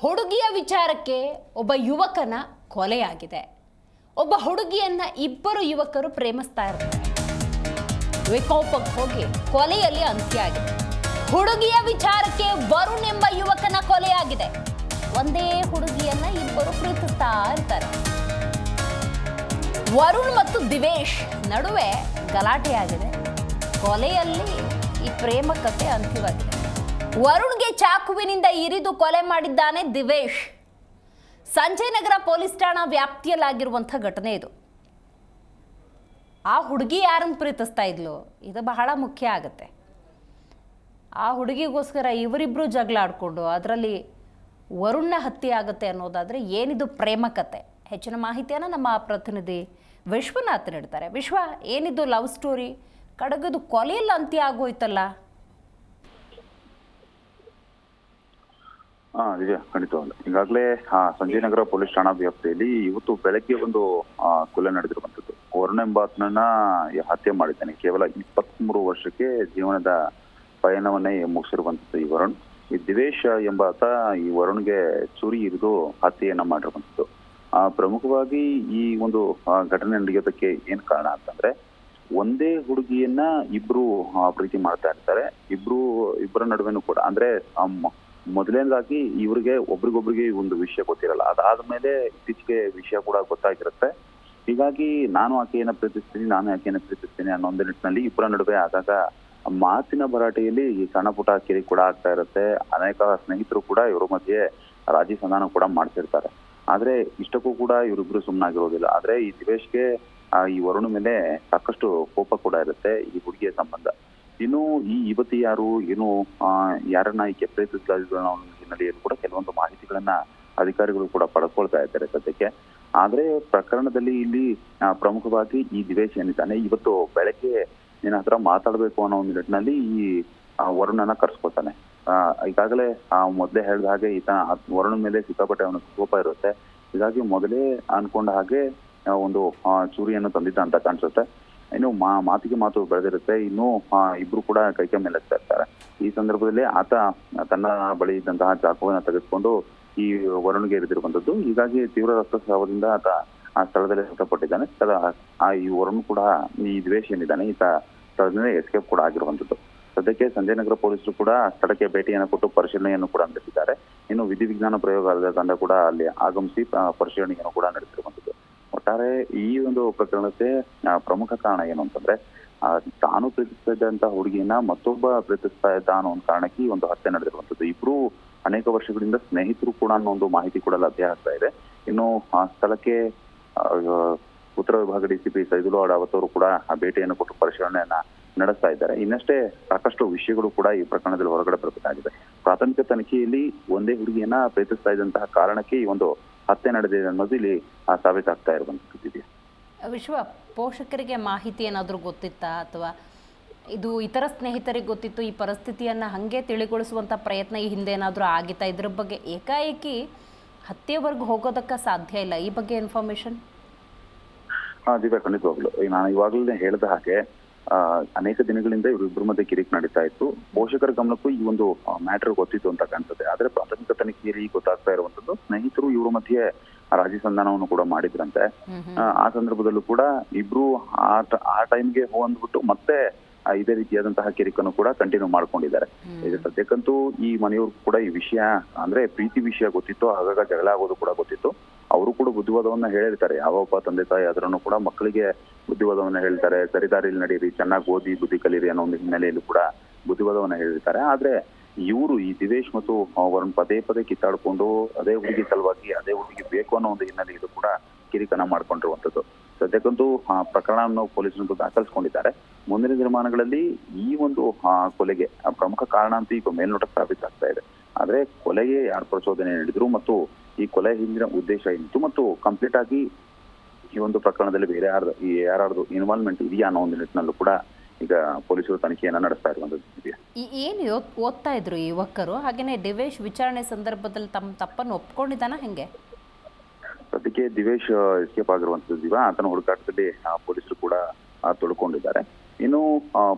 ಹುಡುಗಿಯ ವಿಚಾರಕ್ಕೆ ಒಬ್ಬ ಯುವಕನ ಕೊಲೆಯಾಗಿದೆ. ಒಬ್ಬ ಹುಡುಗಿಯನ್ನ ಇಬ್ಬರು ಯುವಕರು ಪ್ರೇಮಿಸ್ತಾ ಇರ್ತಾರೆ. ವಿಕೋಪಕ್ಕೆ ಹೋಗಿ ಕೊಲೆಯಲ್ಲಿ ಅಂತ್ಯ ಆಗಿದೆ ಹುಡುಗಿಯ ವಿಚಾರಕ್ಕೆ ವರುಣ್ ಎಂಬ ಯುವಕನ ಕೊಲೆಯಾಗಿದೆ. ಒಂದೇ ಹುಡುಗಿಯನ್ನ ಇಬ್ಬರು ಪ್ರೀತಿಸ್ತಾ ಇರ್ತಾರೆ. ವರುಣ್ ಮತ್ತು ದಿವೇಶ್ ನಡುವೆ ಗಲಾಟೆಯಾಗಿದೆ. ಕೊಲೆಯಲ್ಲಿ ಈ ಪ್ರೇಮ ಕಥೆ ಅಂತ್ಯವಾಗಿದೆ. ವರುಣ್ಗೆ ಚಾಕುವಿನಿಂದ ಇರಿದು ಕೊಲೆ ಮಾಡಿದ್ದಾನೆ ದಿವೇಶ್. ಸಂಜಯ್ ನಗರ ಪೊಲೀಸ್ ಠಾಣಾ ವ್ಯಾಪ್ತಿಯಲ್ಲಾಗಿರುವಂಥ ಘಟನೆ ಇದು. ಆ ಹುಡುಗಿ ಯಾರನ್ನು ಪ್ರೀತಿಸ್ತಾ ಇದ್ಲು? ಇದು ಬಹಳ ಮುಖ್ಯ ಆಗುತ್ತೆ. ಆ ಹುಡುಗಿಗೋಸ್ಕರ ಇವರಿಬ್ಬರು ಜಗಳ ಆಡಿಕೊಂಡು ಅದರಲ್ಲಿ ವರುಣ್ನ ಹತ್ಯೆ ಆಗುತ್ತೆ ಅನ್ನೋದಾದರೆ ಏನಿದು ಪ್ರೇಮ ಕತೆ. ಹೆಚ್ಚಿನ ಮಾಹಿತಿಯನ್ನು ನಮ್ಮ ಪ್ರತಿನಿಧಿ ವಿಶ್ವನಾಥ್ ನೀಡ್ತಾರೆ. ವಿಶ್ವ, ಏನಿದು ಲವ್ ಸ್ಟೋರಿ? ಕಡಗದು ಕೊಲೆಯಲ್ಲಿ ಅಂತ್ಯ ಆಗೋಯ್ತಲ್ಲ ಹಾ ನಿಜ ಖಂಡಿತವಾಗ್ಲು ಈಗಾಗಲೇ ಸಂಜಯ್ ನಗರ ಪೊಲೀಸ್ ಠಾಣಾ ವ್ಯಾಪ್ತಿಯಲ್ಲಿ ಇವತ್ತು ಬೆಳಗ್ಗೆ ಒಂದು ಕೊಲೆ ನಡೆದಿರುವಂತದ್ದು ವರುಣ್ ಎಂಬಾತನನ್ನ ಹತ್ಯೆ ಮಾಡಿದ್ದಾನೆ. ಕೇವಲ ಇಪ್ಪತ್ಮೂರು ವರ್ಷಕ್ಕೆ ಜೀವನದ ಪಯಣವನ್ನೇ ಮುಗಿಸಿರುವಂತದ್ದು ಈ ವರುಣ್. ಈ ದಿವೇಶ್ ಎಂಬಾತ ಈ ವರುಣ್ಗೆ ಚುರಿ ಇರಿದು ಹತ್ಯೆಯನ್ನ ಮಾಡಿರುವಂತದ್ದು ಆ, ಪ್ರಮುಖವಾಗಿ ಈ ಒಂದು ಘಟನೆ ನಡೆಯೋದಕ್ಕೆ ಏನ್ ಕಾರಣ ಅಂತಂದ್ರೆ, ಒಂದೇ ಹುಡುಗಿಯನ್ನ ಇಬ್ರು ಪ್ರೀತಿ ಮಾಡ್ತಾ ಇರ್ತಾರೆ. ಇಬ್ರು, ಇಬ್ಬರ ನಡುವೆನೂ ಕೂಡ, ಅಂದ್ರೆ ಮೊದಲನೇದಾಗಿ ಇವ್ರಿಗೆ ಒಬ್ರಿಗೊಬ್ರಿಗೆ ಒಂದು ವಿಷಯ ಗೊತ್ತಿರಲ್ಲ. ಅದಾದ್ಮೇಲೆ ಇತ್ತೀಚೆಗೆ ವಿಷಯ ಕೂಡ ಗೊತ್ತಾಗಿರುತ್ತೆ. ಹೀಗಾಗಿ ನಾನು ಆಕೆಯನ್ನ ಪ್ರೀತಿಸ್ತೀನಿ, ನಾನು ಆಕೆಯನ್ನ ಪ್ರೀತಿಸ್ತೀನಿ ಅನ್ನೋ ಒಂದು ನಿಟ್ಟಿನಲ್ಲಿ ಇಬ್ಬರ ನಡುವೆ ಆಗಾಗ ಮಾತಿನ ಭರಾಟೆಯಲ್ಲಿ ಈ ಸಣ್ಣ ಪುಟ್ಟ ಕಿರಿ ಕೂಡ ಆಗ್ತಾ ಇರುತ್ತೆ. ಅನೇಕ ಸ್ನೇಹಿತರು ಕೂಡ ಇವರ ಮಧ್ಯೆ ರಾಜಿ ಸಂಧಾನ ಕೂಡ ಮಾಡ್ತಿರ್ತಾರೆ. ಆದ್ರೆ ಇಷ್ಟಕ್ಕೂ ಕೂಡ ಇವರಿಬ್ರು ಸುಮ್ಮನಾಗಿರೋದಿಲ್ಲ ಆದ್ರೆ ಈ ದಿವೇಶ್ಗೆ ಈ ವರುಣ ಮೇಲೆ ಸಾಕಷ್ಟು ಕೋಪ ಕೂಡ ಇರುತ್ತೆ. ಈ ಹುಡುಗಿಯ ಸಂಬಂಧ. ಇನ್ನು ಈ ಯುವತಿ ಯಾರು ಏನು ಯಾರನ್ನ ಈ ಹಿನ್ನೆಲೆಯಲ್ಲಿ ಕೂಡ ಕೆಲವೊಂದು ಮಾಹಿತಿಗಳನ್ನ ಅಧಿಕಾರಿಗಳು ಕೂಡ ಪಡ್ಕೊಳ್ತಾ ಇದ್ದಾರೆ ಸದ್ಯಕ್ಕೆ. ಆದ್ರೆ ಪ್ರಕರಣದಲ್ಲಿ ಇಲ್ಲಿ ಪ್ರಮುಖವಾಗಿ ಈ ದಿವೇಶ್ ಏನಿದ್ದಾನೆ, ಇವತ್ತು ಬೆಳಗ್ಗೆ ನಿನ್ನ ಹತ್ರ ಮಾತಾಡಬೇಕು ಅನ್ನೋ ಒಂದು ನಿಟ್ಟಿನಲ್ಲಿ ಈ ವರುಣನ ಕರ್ಸ್ಕೊತಾನೆ ಈಗಾಗಲೇ ಮೊದಲೇ ಹೇಳಿದ ಹಾಗೆ ಈತ ವರುಣ ವರುಣನ ಮೇಲೆ ಸಿಕ್ಕಾಪಟ್ಟೆ ಅವನ ಕೋಪ ಇರುತ್ತೆ. ಹೀಗಾಗಿ ಮೊದಲೇ ಅನ್ಕೊಂಡ ಹಾಗೆ ಒಂದು ಚೂರಿಯನ್ನು ತಂದಿದ್ದ ಅಂತ ಕಾಣಿಸುತ್ತೆ. ಇನ್ನು ಮಾ, ಮಾತಿಗೆ ಮಾತು ಬೆಳೆದಿರುತ್ತೆ. ಇನ್ನು ಇಬ್ರು ಕೂಡ ಕೈಕೆ ಮೇಲೆ ಇರ್ತಾರೆ. ಈ ಸಂದರ್ಭದಲ್ಲಿ ಆತ ತನ್ನ ಬಳಿ ಇದ್ದಂತಹ ಚಾಕುವನ್ನ ತೆಗೆದುಕೊಂಡು ಈ ವರುಣ್ಗೆ ಇರಿದಿರುವಂತದ್ದು ಹೀಗಾಗಿ ತೀವ್ರ ರಕ್ತಸ್ರಾವದಿಂದ ಆತ ಆ ಸ್ಥಳದಲ್ಲಿ ಮೃತಪಟ್ಟಿದ್ದಾನೆ. ಆ, ಈ ವರುಣ್ ಕೂಡ ಈ ದ್ವೇಷ ಏನಿದ್ದಾನೆ, ಈತ ಸ್ಥಳದಿಂದ ಎಸ್ಕೇಪ್ ಕೂಡ ಆಗಿರುವಂತದ್ದು. ಸದ್ಯಕ್ಕೆ ಸಂಜಯ್ ನಗರ ಪೊಲೀಸರು ಕೂಡ ಸ್ಥಳಕ್ಕೆ ಭೇಟಿಯನ್ನು ಕೊಟ್ಟು ಪರಿಶೀಲನೆಯನ್ನು ಕೂಡ ನಡೆಸಿದ್ದಾರೆ. ಇನ್ನು ವಿಧಿವಿಜ್ಞಾನ ಪ್ರಯೋಗಾಲಯದ ತಂಡ ಕೂಡ ಅಲ್ಲಿ ಆಗಮಿಸಿ ಪರಿಶೀಲನೆಯನ್ನು ಕೂಡ ನಡೆಸಿರುವಂತದ್ದು. ಒಟ್ಟಾರೆ ಈ ಒಂದು ಪ್ರಕರಣಕ್ಕೆ ಪ್ರಮುಖ ಕಾರಣ ಏನು ಅಂತಂದ್ರೆ ತಾನು ಪ್ರೀತಿಸ್ತಾ ಇದ್ದಂತ ಹುಡುಗಿಯನ್ನ ಮತ್ತೊಬ್ಬ ಪ್ರೀತಿಸ್ತಾ ಇದ್ದ ಅನ್ನೋ ಒಂದು ಕಾರಣಕ್ಕೆ ಒಂದು ಹತ್ಯೆ ನಡೆದಿರುವಂತದ್ದು. ಇಬ್ರು ಅನೇಕ ವರ್ಷಗಳಿಂದ ಸ್ನೇಹಿತರು ಕೂಡ ಅನ್ನೋ ಒಂದು ಮಾಹಿತಿ ಕೂಡ ಲಭ್ಯ ಆಗ್ತಾ ಇದೆ. ಇನ್ನು, ಆ ಸ್ಥಳಕ್ಕೆ ಉತ್ತರ ವಿಭಾಗ ಡಿಸಿಪಿ ಸೈದುಲು ಅಡಾವತ್ ಅವರು ಕೂಡ ಆ ಭೇಟಿಯನ್ನು ಕೊಟ್ಟು ಪರಿಶೀಲನೆಯನ್ನ ನಡೆಸ್ತಾ ಇದ್ದಾರೆ. ಇನ್ನಷ್ಟೇ ಸಾಕಷ್ಟು ವಿಷಯಗಳು ಕೂಡ ಈ ಪ್ರಕರಣದಲ್ಲಿ ಹೊರಗಡೆ ಬರಬೇಕಾಗಿದೆ. ಪ್ರಾಥಮಿಕ ತನಿಖೆಯಲ್ಲಿ ಒಂದೇ ಹುಡುಗಿಯನ್ನ ಪ್ರೀತಿಸ್ತಾ ಇದ್ದಂತಹ ಕಾರಣಕ್ಕೆ ಈ ಒಂದು ಹತ್ಯೆ ನಡೆದಿದೆ ಅನ್ನೋದು ಇಲ್ಲಿ ಸಾಬೀತಾಗ್ತಾ ಇರುವಂತದ್ದು ವಿಶ್ವ ಪೋಷಕರಿಗೆ ಮಾಹಿತಿ ಏನಾದರೂ ಗೊತ್ತಿತ್ತಾ? ಅಥವಾ ಇದು ಇತರ ಸ್ನೇಹಿತರಿಗೆ ಗೊತ್ತಿತ್ತು ಈ ಪರಿಸ್ಥಿತಿಯನ್ನು ಹಂಗೆ ತಿಳಿಗೊಳಿಸುವಂಥ ಪ್ರಯತ್ನ ಈ ಹಿಂದೆ ಏನಾದರೂ ಆಗಿತ್ತಾ? ಇದ್ರ ಬಗ್ಗೆ ಏಕಾಏಕಿ ಹತ್ಯೆವರೆಗೂ ಹೋಗೋದಕ್ಕೆ ಸಾಧ್ಯ ಇಲ್ಲ ಈ ಬಗ್ಗೆ ಇನ್ಫಾರ್ಮೇಶನ್ ಹಾ ದೀಪ ಖಂಡಿತವಾಗ್ಲು. ನಾನು ಇವಾಗಲೇ ಹೇಳಿದ ಹಾಗೆ ಅನೇಕ ದಿನಗಳಿಂದ ಇವರಿಬ್ಬರ ಮಧ್ಯೆ ಕಿರಿಕ್ ನಡೀತಾ ಇತ್ತು. ಪೋಷಕರ ಗಮನಕ್ಕೂ ಈ ಒಂದು ಮ್ಯಾಟರ್ ಗೊತ್ತಿತ್ತು ಅಂತ ಕಾಣ್ತದೆ. ಆದ್ರೆ ಪ್ರಾಥಮಿಕ ತನಿಖೆಯಲ್ಲಿ ಗೊತ್ತಾಗ್ತಾ ಇರುವಂತದ್ದು ಸ್ನೇಹಿತರು ಇವರ ಮಧ್ಯೆ ರಾಜಿ ಸಂಧಾನವನ್ನು ಕೂಡ ಮಾಡಿದ್ರಂತೆ. ಆ, ಸಂದರ್ಭದಲ್ಲೂ ಕೂಡ ಇಬ್ರು ಆ ಟೈಮ್ಗೆ ಹೋಗಂದ್ಬಿಟ್ಟು ಮತ್ತೆ ಇದೇ ರೀತಿಯಾದಂತಹ ಕಿರಿಕನ್ನು ಕೂಡ ಕಂಟಿನ್ಯೂ ಮಾಡ್ಕೊಂಡಿದ್ದಾರೆ. ಇದು ಸದ್ಯಕ್ಕಂತೂ ಈ ಮನೆಯವ್ರು ಕೂಡ ಈ ವಿಷಯ ಅಂದ್ರೆ ಪ್ರೀತಿ ವಿಷಯ ಗೊತ್ತಿತ್ತು ಆಗಾಗ ಜಗಳ ಆಗೋದು ಕೂಡ ಗೊತ್ತಿತ್ತು. ಅವರು ಕೂಡ ಬುದ್ಧಿವಾದವನ್ನ ಹೇಳಿರ್ತಾರೆ. ಯಾವೊಬ್ಬ ತಂದೆ ತಾಯಿ ಆದ್ರೂ ಕೂಡ ಮಕ್ಕಳಿಗೆ ಬುದ್ಧಿವಾದವನ್ನ ಹೇಳ್ತಾರೆ, ಸರಿದಾರಿಲಿ ನಡೀರಿ, ಚೆನ್ನಾಗಿ ಓದಿ ಬುದ್ಧಿ ಕಲೀರಿ ಅನ್ನೋ ಒಂದು ಹಿನ್ನೆಲೆಯಲ್ಲಿ ಕೂಡ ಬುದ್ಧಿವಾದವನ್ನ ಹೇಳಿರ್ತಾರೆ ಆದ್ರೆ ಇವರು ಈ ದಿವೇಶ್ ಮತ್ತು ಅವರನ್ನು ಪದೇ ಪದೇ ಕಿತ್ತಾಡ್ಕೊಂಡು ಅದೇ ಹುಡುಗಿ ಸಲುವಾಗಿ ಅದೇ ಹುಡುಗಿ ಬೇಕು ಅನ್ನೋ ಒಂದು ಹಿನ್ನೆಲೆಯಲ್ಲೂ ಕೂಡ ಕಿರಿಕನ ಮಾಡ್ಕೊಂಡಿರುವಂತದ್ದು ಸದ್ಯಕ್ಕಂತೂ, ಆ, ಪ್ರಕರಣವನ್ನು ಪೊಲೀಸರು ದಾಖಲಿಸಿಕೊಂಡಿದ್ದಾರೆ. ಮುಂದಿನ ದಿನಮಾನಗಳಲ್ಲಿ ಈ ಒಂದು ಕೊಲೆಗೆ ಪ್ರಮುಖ ಕಾರಣ ಅಂತ ಈಗ ಮೇಲ್ನೋಟ ಸಾಬೀತಾಗ್ತಾ ಇದೆ. ಆದ್ರೆ ಕೊಲೆಗೆ ಯಾರು ಪ್ರಚೋದನೆ ನೀಡಿದ್ರು ಮತ್ತು ಈ ಕೊಲೆ ಹಿಂದಿನ ಉದ್ದೇಶ ಏನಿತ್ತು ಮತ್ತು ಕಂಪ್ಲೀಟ್ ಆಗಿ ಈ ಒಂದು ಪ್ರಕರಣದಲ್ಲಿ ಬೇರೆ ಯಾರ್ದು ಈ ಯಾರ್ದು ಇನ್ವಾಲ್ವ್ಮೆಂಟ್ ಇದೆಯಾ ಅನ್ನೋ ಒಂದು ನಿಟ್ಟಿನಲ್ಲೂ ಕೂಡ ಈಗ ಪೊಲೀಸರು ತನಿಖೆಯನ್ನ ನಡೆಸ್ತಾ ಇರುವಂತದ್ದು ಏನು ಓದ್- ಓದ್ತಾ ಇದ್ರು ಯುವಕರು? ಹಾಗೇನೆ ದಿವೇಶ್ ವಿಚಾರಣೆ ಸಂದರ್ಭದಲ್ಲಿ ತಮ್ಮ ತಪ್ಪನ್ನು ಒಪ್ಕೊಂಡಿದ್ದಾನ ಹೆಂಗೆ? ಸದ್ಯಕ್ಕೆ ದಿವೇಶ್ ಎಸ್ಕೇಪ್ ಆಗಿರುವಂತದ್ದು ದಿವ ಆತನ ಹುಡುಕಾಟದಲ್ಲಿ ಆ, ಪೊಲೀಸರು ಕೂಡ ತೊಡ್ಕೊಂಡಿದ್ದಾರೆ. ಇನ್ನು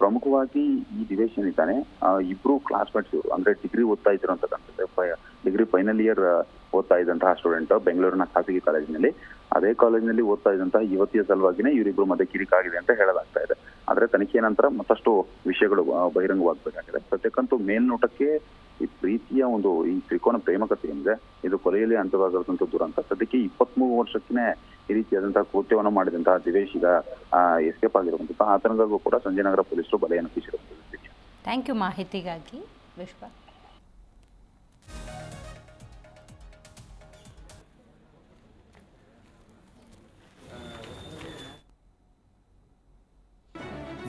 ಪ್ರಮುಖವಾಗಿ ಈ ದಿವೇಶ್ ಏನಿದ್ದಾನೆ ಇಬ್ರು ಕ್ಲಾಸ್ಮೇಟ್ಸ್ ಇವರು. ಅಂದ್ರೆ ಡಿಗ್ರಿ ಓದ್ತಾ ಇದ್ರಂತಕ್ಕಂಥದ್ದು ಡಿಗ್ರಿ ಫೈನಲ್ ಇಯರ್ ಓದ್ತಾ ಇದ್ದಂತಹ ಸ್ಟೂಡೆಂಟ್ ಬೆಂಗಳೂರಿನ ಖಾಸಗಿ ಕಾಲೇಜಿನಲ್ಲಿ. ಅದೇ ಕಾಲೇಜಿನಲ್ಲಿ ಓದ್ತಾ ಇದ್ದಂತಹ ಯುವತಿಯ ಸಲುವಾಗಿನೇ ಇವರಿಬ್ರು ಮಧ್ಯೆ ಕಿರಿಕಾಗಿದೆ ಅಂತ ಹೇಳಲಾಗ್ತಾ ಇದೆ. ಆದ್ರೆ ತನಿಖೆಯ ನಂತರ ಮತ್ತಷ್ಟು ವಿಷಯಗಳು ಬಹಿರಂಗವಾಗಬೇಕಾಗಿದೆ. ಸದ್ಯಕ್ಕಂತೂ ಮೇಲ್ನೋಟಕ್ಕೆ ಈ ಪ್ರೀತಿಯ ಒಂದು ಈ ತ್ರಿಕೋನ ಪ್ರೇಮಕತೆ ಏನಿದೆ, ಇದು ಕೊಲೆಯಲ್ಲಿ ಅಂತ್ಯವಾಗಿರುವಂತ ದುರಂತ. ಸದ್ಯಕ್ಕೆ ಇಪ್ಪತ್ಮೂರು ವರ್ಷಕ್ಕೆ ಈ ರೀತಿಯಾದಂತಹ ಕೃತ್ಯವನ್ನು ಮಾಡಿದಂತಹ ದಿವೇಶ್ ಈಗ ಎಸ್ಕೇಪ್ ಆಗಿರುವಂತಹ ಆತನಗೂ ಕೂಡ ಸಂಜಯನಗರ ಪೊಲೀಸರು ಬಲೆಯನ್ನು ಬೀಸಿರುವಂತಹ ಥ್ಯಾಂಕ್ ಯು ಮಾಹಿತಿಗಾಗಿ. ವಿಶ್ವ.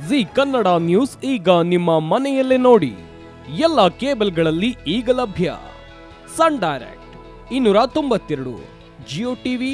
ಜಿ ಕನ್ನಡ ನ್ಯೂಸ್ ಈಗ ನಿಮ್ಮ ಮನೆಯಲ್ಲೇ ನೋಡಿ. ಎಲ್ಲ ಕೇಬಲ್ಗಳಲ್ಲಿ ಈಗ ಲಭ್ಯ. ಸನ್ ಡೈರೆಕ್ಟ್ ಇನ್ನೂರ ತೊಂಬತ್ತೆರಡು ಜಿಯೋ ಟಿವಿ